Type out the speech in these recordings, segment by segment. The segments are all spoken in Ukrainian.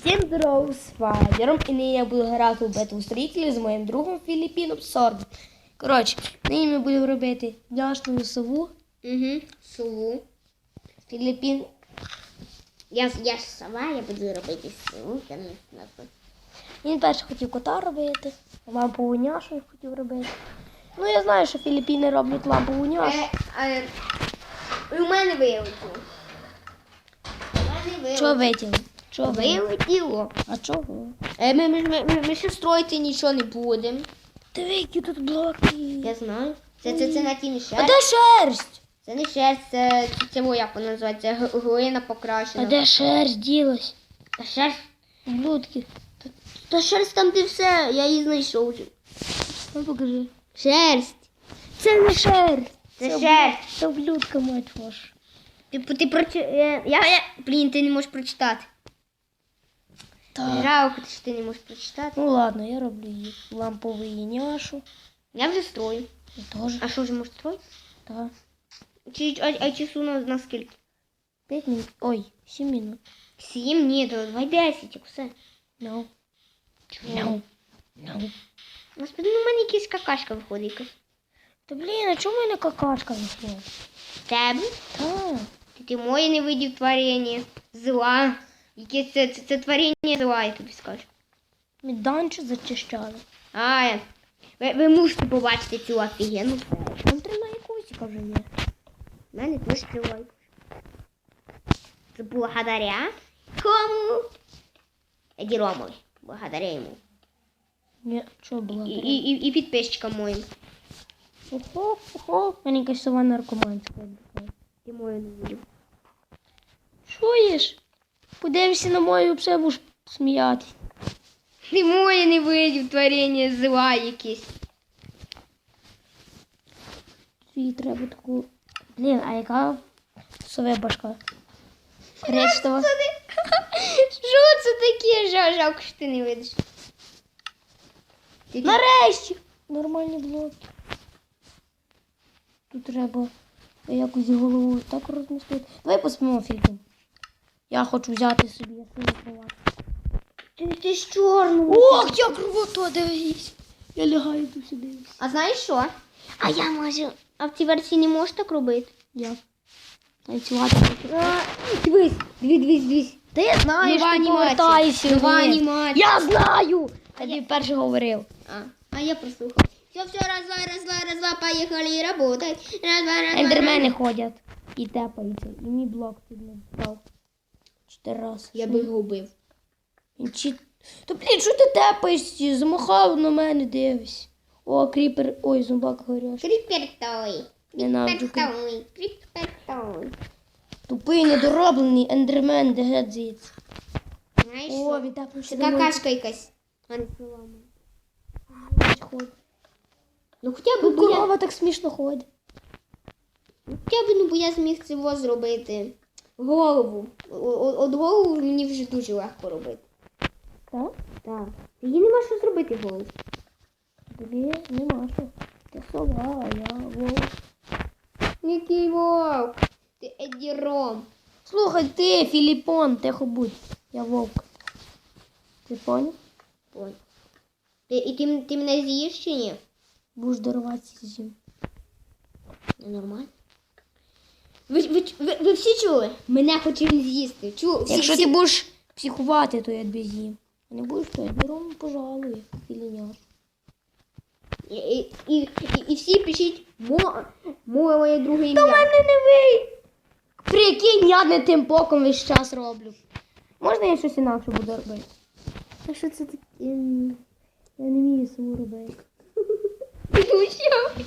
Всім здорово, з Вадером. І нині я буду грати у битву строїтелів з моїм другом Філіппіном Сордом. Коротше, нині ми будемо робити няшну сову. Угу. Сову. Філіппін. Я, я ж сова, я буду робити сову. Він перше хотів кота робити, лампову няшу хотів робити. Ну, я знаю, що Філіппіни роблять лампову няшу. Е, е, у мене вилетіло. У мене Чого вилетіло. А чого? Е, ми, ми, ми, ми, ми ще строїти нічого не будемо. Диви, які тут блоки. Я знаю. Це, це, це на ті не А шерсть. де шерсть? Це не шерсть, це, це, це, як вона називається, г- глина А де шерсть ділась? Та шерсть. Блудки. Та шерсть там де все, я її знайшов. вже. Ну покажи. Шерсть. Це не шерсть. Це Це шерсть. Це блюдка, мать ваша. Ти, ти прочи... е, Я, я... Блін, ти не можеш прочитати. Так. Жалко, що ти не можеш прочитати. Ну ладно, я роблю її лампову няшу. Я вже строю. Я теж. А що вже можеш строїти? Так. Чи, а, а часу на, на скільки? П'ять минут. Ой, сім минут. Сім? Ні, то давай десять, як все. No. Чому? No. No. Господи, ну в мене якась какашка виходить якась. Та блін, а чому в мене какашка виходить? В Тебе? Так. Ти, ти моє не видів творення. Зла. Яке це, це, це творення зла, я тобі скажу. Ми данчу зачищали. А, ви, ви мусите побачити цю офігенну. Там три лайкусика вже є. У мене теж триває. Це благодаря кому? Еді Ромові. Благодаря йому. Ні, що було? І, і, і, і підписчикам моїм. Охо, охо. В мене якась сова наркоманська. Ти мою не видів. Чуєш? Подивишся на мою все будеш сміятись. Ти моє не видів творення зла якесь. Їй треба таку. Блін, а яка сове башка? Кречтова. Що це таке? Жал, жалко, що ти не видиш. Нарешті! Нормальні блоки. Тут треба якось голову так розмістити. Давай поспимо фільм. Я хочу взяти собі я свою ти, ти ж чорну. Ох, як круто, дивись! Я лягаю тут сюди. А знаєш що? А я можу. А в цій версії не можеш так робити? Я. Танцювати. А, дивись, дивись, дивись, дивись. Та я знаю, Нова що ти анімація. повертаєшся. Нова Ні. анімація. Я знаю! Я тобі перше говорив. А, а я прослухав. Все, все, раз, два, раз, два, раз, два, поехали работать. Раз, два, раз, два. Ендермени ходять і тепаються. І мій блок тут не впав. Рази. Я би його убив. Він Чи... Та блін, що ти тепаєшся? Замахав на мене, дивись. О, кріпер. Ой, зомбак горяш. Кріпер той. Ненавиджу. Кріпер той. Кріпер той. Тупий, недороблений ендермен, де геть звідси. Знаєш О, що? Це какашка якась. А не. Ну хоча б, Ну, бо я, корова так смішно ходить. хоча б, ну, бо я зміг цього зробити. Голову. От голову мені вже дуже легко робити. Так? Так. Її нема що зробити голову. Тобі нема що. Ти сова, а я вовк. Який вовк? Ти Еді Ром. Слухай, ти, Філіпон, тихо будь. Я вовк. Ти поняв? Ой. Ти, і ти, ти мене з'їш чи ні? Будеш даруватися зім. Ну, нормально. Ви, ви, ви, ви всі чули? Мене він з'їсти. Чу, всі, Якщо всі... ти будеш психувати, то я тебе з'їм. А не будеш, то я беру, пожалуй, філіняр. І, і, і, і, і всі пишіть мо, моє друге ім'я. мене не вий. Прикинь, я не тим боком весь час роблю. Можна я щось інакше буду робити? А що це таке? Я не вмію саму робити. Ну, що?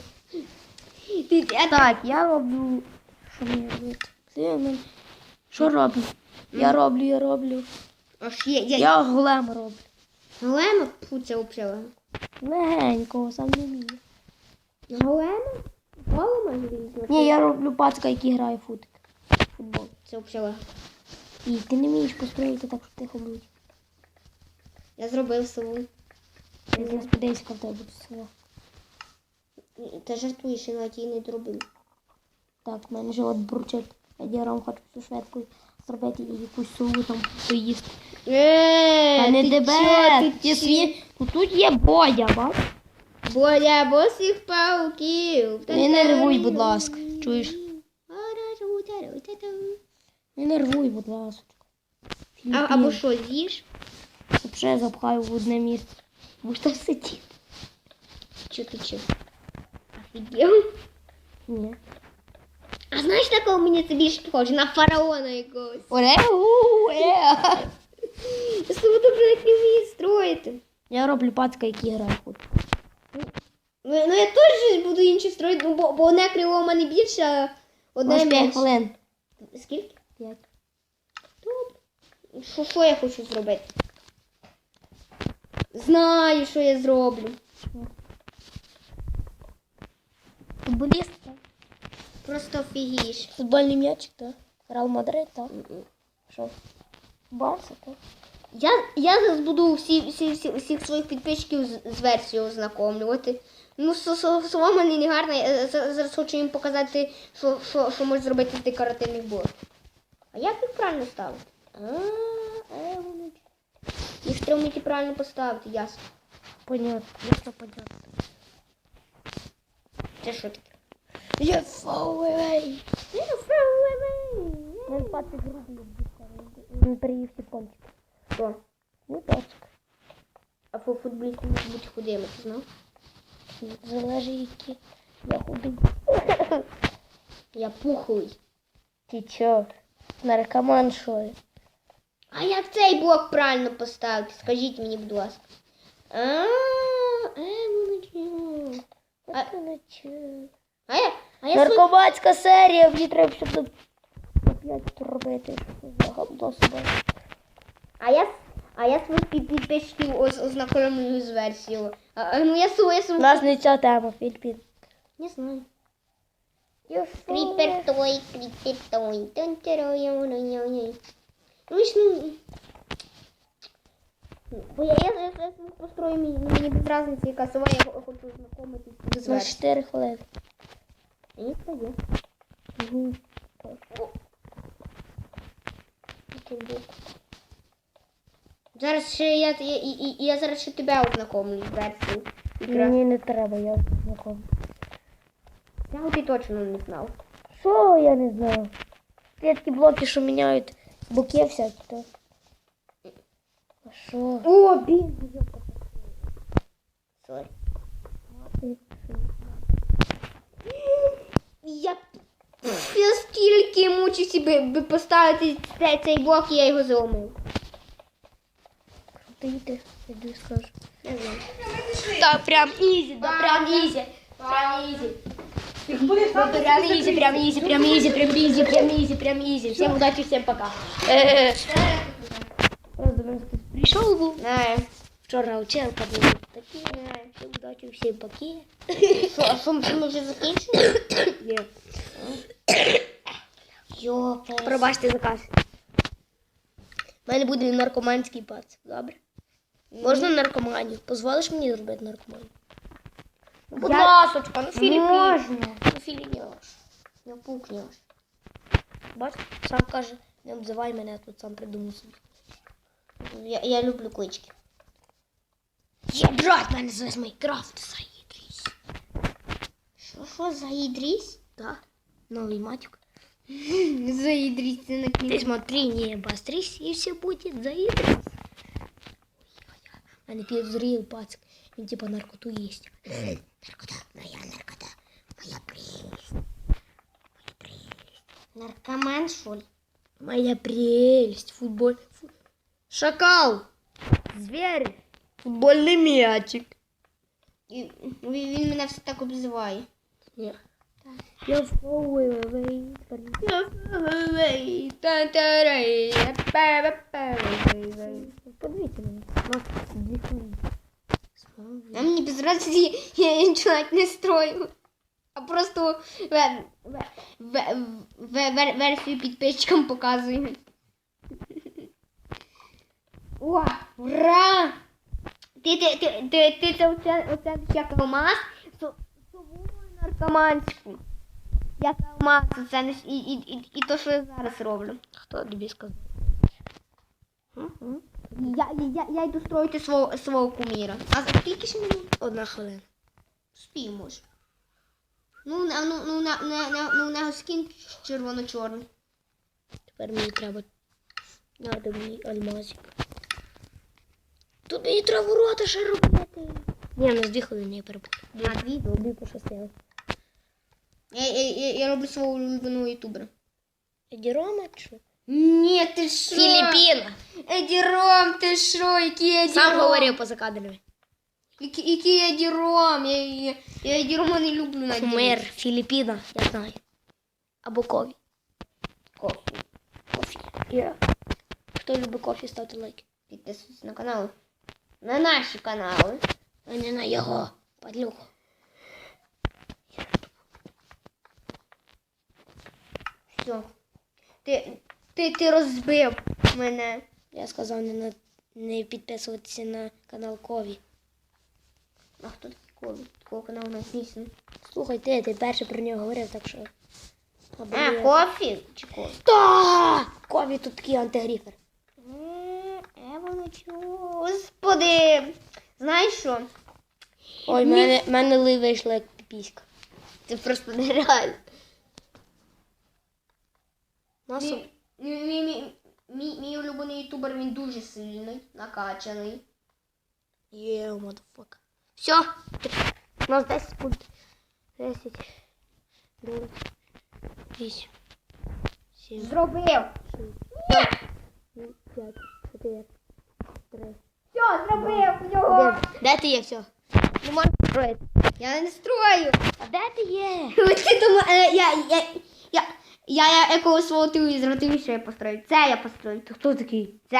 Ти, Так, я роблю. Що мені робити? Це Що роблю? Я роблю, я роблю. аж є, я, Я голем роблю. Голема? Фу, це взагалі. Легенько, сам не вмію. Голема? Голема звісно. Ні, я роблю пацка, який грає в футик. Футбол. Це взагалі. І ти не вмієш построїти так, що тихо будь. Я зробив сову. Я зараз в тебе буде сила. Та жартуєш, я навіть її не зробив. Так, в мене живот бурчить. Я діром хочу всю швидкою зробити і якусь сову там поїсти. Е, А не ти тебе. чо, ти Ти свій... Тут, тут є боя, бач? Боля босих пауків. Не нервуй, будь ласка. Чуєш? Не нервуй, будь ласка. А, або що, з'їш? Вже запхаю в одне місце. Будеш там сидіти. Чи ти чи? Офігел. Ні. А знаєш, на кого мені це більше похоже? На фараона якогось. Оре-у, е. Я з тобою добре не вмію строїти. Я роблю пацка, який грає в футбол. Ну, ну я теж буду інше строїти, ну, бо, бо одне крило у мене більше, а одне Ось 5 менше. хвилин. Скільки? 5. Що, що я хочу зробити? Знаю, що я зроблю. Футболіст? Просто офігіш. Футбольний м'ячик, так? Реал Мадрид, так? Що? Барса, так? Я, я зараз буду всі, всі, всі, всіх своїх підписчиків з, з версією ознакомлювати. Ну, слова мені не гарна. Я зараз хочу їм показати, що, що, що можна зробити з декоративних блоків. А як їх правильно ставити? А, е, вони- Їх треба вміти правильно поставити, ясно. Понятно, ясно понятно. Це що таке? Я фауей. Він 20 рублів Він приїв тіпончик. Що? Ну, пацик. А фу- футболісти можуть бути худими, ти знав? Залежить, які я худий. Я пухлий. Ти чо? Наркоман, що ли? А як цей блок правильно поставити? Скажіть мені, будь ласка. А, е? А- Це не чо. А я, а я свій... Наркоманська серія, мені треба ще до до п'ять робити. За себе. А я, а я своїх під- підписчиків оз- з версією. А, а, ну я свою, я У нас не ця тема, Філіппін. Не знаю. Кріпер той, кріпер той. Ну, ж, ну... Бо я, я, я, я построю, мені, мені без разниці, яка сова, я хочу ознакомитись з На версією. 4 хвилини. Це є. Угу. Зараз ще я, я, і- і- я зараз ще тебе ознакомлю з версією. Мені не треба, я знаком. Цього ти точно не знав. Що я не знаю? Клітки блоки, що міняють боки всякі, так? А що? О, блін, Сорі. Я, я стільки би, би поставити цей, цей блок, і я його зламав. Ти йди, йди скажу. Не знаю. Так, прям ізі, да, прям ізі. Прям ізі. Прям ізі, прям ізі, прям ізі, прям ізі, прям ізі, прям ізі. Всем удачи, всем пока. Був. Е, Вчора училка була. Такі, всім удачі, всім пока. Що, а що, ми вже закінчили? Ні. Йо, Пробачте заказ. У мене буде наркоманський пац, добре? Можна наркоманію? Позволиш мені зробити наркоманію? Ну, будь Я- ласочка, ну Філіп. Можна. Ну Філіпняш. Не пукнеш. Бач, сам каже, не обзивай мене, тут сам придумав собі. Я, я люблю клички. Є, брат, мене звез Майкрафт, заїдрись. Що, що, заїдрісь? Так, новий матюк. Заїдрісь, це на Ты книгу. смотри, не обострись, и все будет заигрываться. У мене підозрів пацик. Він типа наркоту їсть. Наркота, моя наркота, моя прелесть. Моя прелесть. Наркоман, що ли? Моя прелесть. Футболь. фу- Шакал. Зверь. Футбольний м'ячик. І він, він мене все так обзиває. Ні. Я фоуэй. Подивіться мене. У нас дві хвилини. А мені без разниці, я нічого не строю. А просто ве, ве, ве, ве, ве, версію підписчикам показую. Ура! Ти, ти, ти, ти, ти це оце, оце алмаз, наркоманську. Я сама це не і, і, і, і то, що я зараз роблю. Хто тобі сказав? Я, я, я йду строїти свого, свого куміра. А за скільки ж мені? Одна хвилина. Спій, може. Ну, на, ну, ну, на, на, на, ну, у нього скін червоно-чорний. Тепер мені треба. Надо мені алмазик. Тут мені треба ворота ще робити. Ні, у нас дві хвилини я перепутав. На дві. Дві пощастило. Я, я, я, роблю свого улюбленого ютубера. Еді Рома чи? Ні, ти що? Філіппіна. Еді Ром, ти що? Який Еді Сам Ром? говорив поза кадрами. Який, який Еді Ром? Я, я, я Еді Рома не люблю навіть. Кумир, Філіппіна, я знаю. Або Кові. Кофі. Кофі. Я. Хто любить кофі, ставте лайк. Підписуйтесь на канал. На наші канали. А не на його. Падлюку. Все. Ти, ти, ти розбив мене. Я сказав не, на... не підписуватися на канал Кові. А хто такий Кові? Такого каналу у нас. Слухай, ти, ти перше про нього говорив, так що. Або А, я- кофі? Чи кофі? Та! Кові тут такий антигріфер. Е. Господи. Знаєш що? Ой, в мене, мене ли вийшло як піпіська. Це просто нереально. Носом. Мій, мій, мій, мій, мій улюблений ютубер, він дуже сильний, накачаний. Є, модофака. Все. У нас 10 секунд. 10. 9. 8. 7. Зробив. 5. 4. 3. Все, зробив його. Де ти є все? Не можеш строїти. Я не строю. А де ти є? Е, я, я, я, я, я якогось свого телевізора, ти що я построю? Це я построю. Ти хто такий? Це?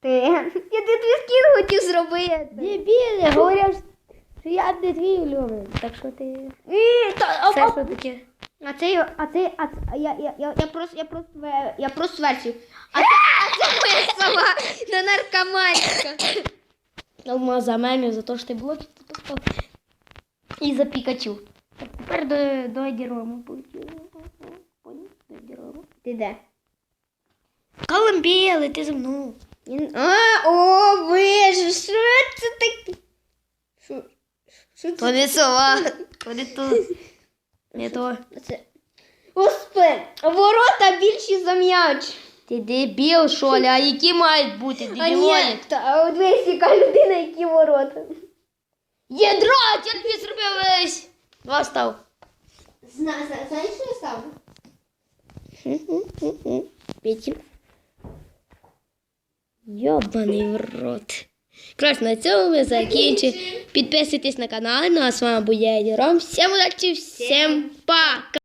Ти. Я ти твій скін хотів зробити. Дебіле, говорять, що я не твій улюблений. Так що ти... І, та, Це що таке? а це, а це, а це, а я, я, я, я просто, я просто, я просто версію. А це, а це моя сама на наркоманська. Алмаз за мене, за те, що ти блоки поставив. І за Пікачу. Так, тепер до, до Едірому полетіло. Ти де? Колумбія, ти за мною. А, о, боже, що це таке? Що, що це? То не сова, то не тут. Не то. Це... Господи, ворота більші за м'яч. Ти дебіл, що ли? А які мають бути А ні, та, а от весь яка людина, які ворота. Єдро, я тобі зробив весь. Два став. Зна, зна, знаєш, що я ставлю? П'ятім. Йобаний в рот. Коротше, на цьому ми закінчимо. Підписуйтесь на канал. Ну а з вами був я Єдіром. Всім удачі, всім пока!